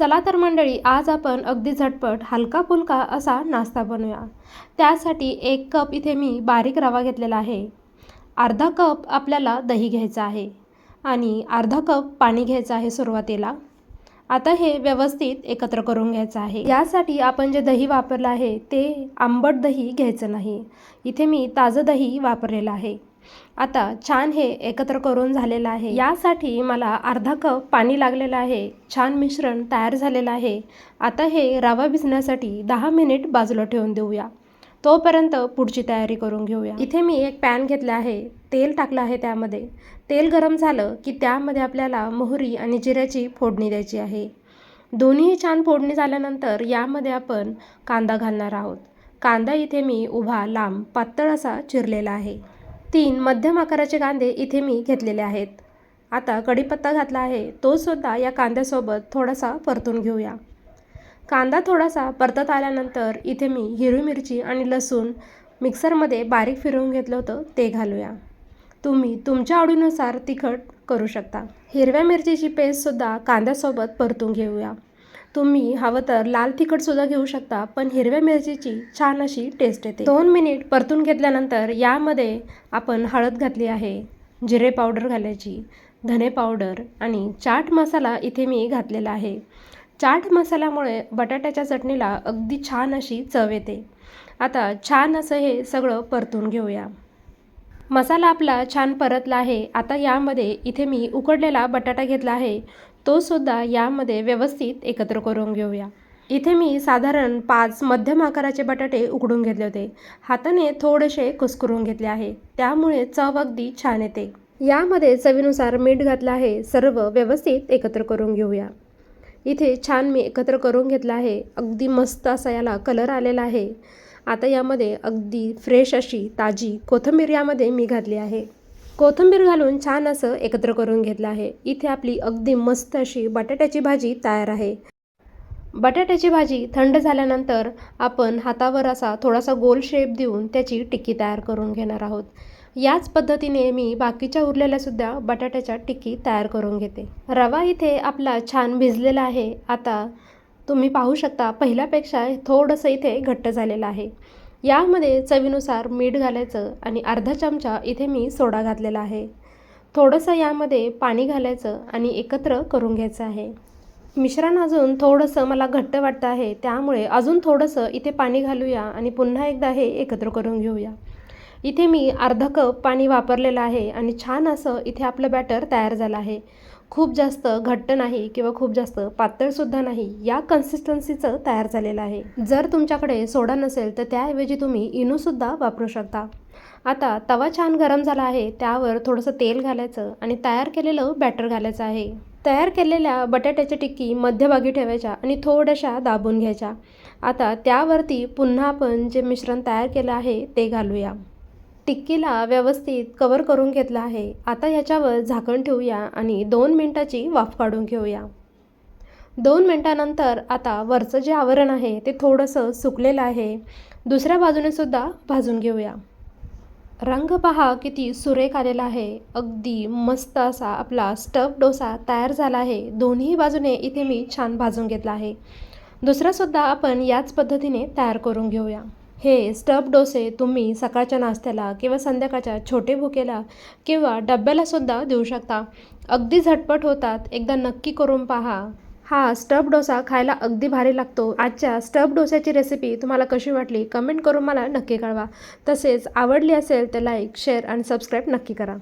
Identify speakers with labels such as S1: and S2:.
S1: चला तर मंडळी आज आपण अगदी झटपट हलका फुलका असा नाश्ता बनवूया. त्यासाठी एक कप इथे मी बारीक रवा घेतलेला आहे. अर्धा कप आपल्याला दही घ्यायचं आहे आणि अर्धा कप पाणी घ्यायचं आहे सुरुवातीला. आता हे व्यवस्थित एकत्र करून घ्यायचं आहे. यासाठी आपण जे दही वापरलं आहे ते आंबट दही घ्यायचं नाही. इथे मी ताजं दही वापरलेलं आहे. आता छान हे एकत्र करून झालेलं आहे. यासाठी मला अर्धा कप पाणी लागलेलं आहे. छान मिश्रण तयार झालेलं आहे. आता हे रवा भिजण्यासाठी दहा मिनिट बाजूला ठेवून देऊया. तोपर्यंत पुढची तयारी करून घेऊया. इथे मी एक पॅन घेतला आहे. तेल टाकलं आहे त्यामध्ये. तेल गरम झालं की त्यामध्ये आपल्याला मोहरी आणि जिऱ्याची फोडणी द्यायची आहे. दोन्ही छान फोडणी झाल्यानंतर यामध्ये आपण कांदा घालणार आहोत. कांदा इथे मी उभा लांब पातळ असा चिरलेला आहे. तीन मध्यम आकाराचे कांदे इथे मी घेतलेले आहेत. आता कढीपत्ता घातला आहे. तो सुद्धा या कांद्यासोबत थोडासा परतून घेऊया. कांदा थोडासा परतत आल्यानंतर इथे मी हिरवी मिरची आणि लसूण मिक्सरमध्ये बारीक फिरवून घेतलं होतं ते घालूया. तुम्ही तुमच्या आवडीनुसार तिखट करू शकता. हिरव्या मिरचीची पेस्टसुद्धा कांद्यासोबत परतून घेऊया. तुम्ही हवं तर लाल तिखटसुद्धा घेऊ शकता पण हिरव्या मिरचीची छान अशी टेस्ट येते. दोन मिनिट परतून घेतल्यानंतर यामध्ये आपण हळद घातली आहे जिरे पावडर घालायची धने पावडर आणि चाट मसाला इथे मी घातलेला आहे. चाट मसाल्यामुळे बटाट्याच्या चटणीला अगदी छान अशी चव येते. आता छान असं हे सगळं परतून घेऊया. मसाला आपला छान परतला आहे. आता यामध्ये इथे मी उकडलेला बटाटा घेतला आहे. तो सुद्धा यामध्ये व्यवस्थित एकत्र करून घेऊया. इथे मी साधारण पाच मध्यम आकाराचे बटाटे उकडून घेतले होते. हाताने थोडेसे कुस्करून घेतले आहे. त्यामुळे चव अगदी छान येते. यामध्ये चवीनुसार मीठ घातलं आहे. सर्व व्यवस्थित एकत्र करून घेऊया. इथे छान मी एकत्र करून घेतलं आहे. अगदी मस्त असा याला कलर आलेला आहे. आता यामध्ये अगदी फ्रेश अशी ताजी कोथिंबीर यामध्ये मी घातली आहे. कोथिंबीर घालून छान असं एकत्र करून घेतलं आहे. इथे आपली अगदी मस्त अशी बटाट्याची भाजी तयार आहे. बटाट्याची भाजी थंड झाल्यानंतर आपण हातावर असा थोडासा गोल शेप देऊन त्याची टिक्की तयार करून घेणार आहोत. याच पद्धतीने मी बाकीच्या उरलेल्यासुद्धा बटाट्याच्या टिक्की तयार करून घेते. रवा इथे आपला छान भिजलेला आहे. आता तुम्ही पाहू शकता पहिल्यापेक्षा थोडंसं इथे घट्ट झालेलं आहे. यामध्ये चवीनुसार मीठ घालायचं आणि अर्धा चमचा इथे मी सोडा घातलेला आहे. थोडंसं यामध्ये पाणी घालायचं आणि एकत्र करून घ्यायचं आहे. मिश्रण अजून थोडंसं मला घट्ट वाटतं आहे त्यामुळे अजून थोडंसं इथे पाणी घालूया आणि पुन्हा एकदा हे एकत्र करून घेऊया. इथे मी अर्धा कप पाणी वापरलेलं आहे आणि छान असं इथे आपलं बॅटर तयार झालं आहे. खूप जास्त घट्ट नाही किंवा खूप जास्त पातळसुद्धा नाही या कन्सिस्टन्सीचं तयार झालेलं आहे. जर तुमच्याकडे सोडा नसेल तर त्याऐवजी तुम्ही इनोसुद्धा वापरू शकता. आता तवा छान गरम झाला आहे त्यावर थोडंसं तेल घालायचं आणि तयार केलेलं बॅटर घालायचं आहे. तयार केलेल्या बटाट्याच्या टिक्की मध्यभागी ठेवायच्या आणि थोड्याशा दाबून घ्यायच्या. आता त्यावरती पुन्हा आपण जे मिश्रण तयार केलं आहे ते घालूया. टिक्कीला व्यवस्थित कवर करून घेतलं आहे. आता ह्याच्यावर झाकण ठेवूया आणि दोन मिनटाची वाफ काढून घेऊया. दोन मिनटानंतर आता वरचं जे आवरण आहे ते थोडंसं सुकलेलं आहे. दुसऱ्या बाजूने सुद्धा भाजून घेऊया. रंग पहा किती सुरेख आलेला आहे. अगदी मस्त असा आपला स्टफ डोसा तयार झाला आहे. दोन्ही बाजूने इथे मी छान भाजून घेतला आहे. दुसरासुद्धा आपण याच पद्धतीने तयार करून घेऊया. हे स्टफ डोसे तुम्ही सकाळच्या नाश्त्याला किंवा संध्याकाळच्या छोटे भुकेला किंवा डब्यालासुद्धा देऊ शकता. अगदी झटपट होतात. एकदा नक्की करून पहा. हा स्टफ डोसा खायला अगदी भारी लागतो. आजच्या स्टफ डोस्याची रेसिपी तुम्हाला कशी वाटली कमेंट करून मला नक्की कळवा. तसेच आवडली असेल तर लाईक शेअर आणि सबस्क्राईब नक्की करा.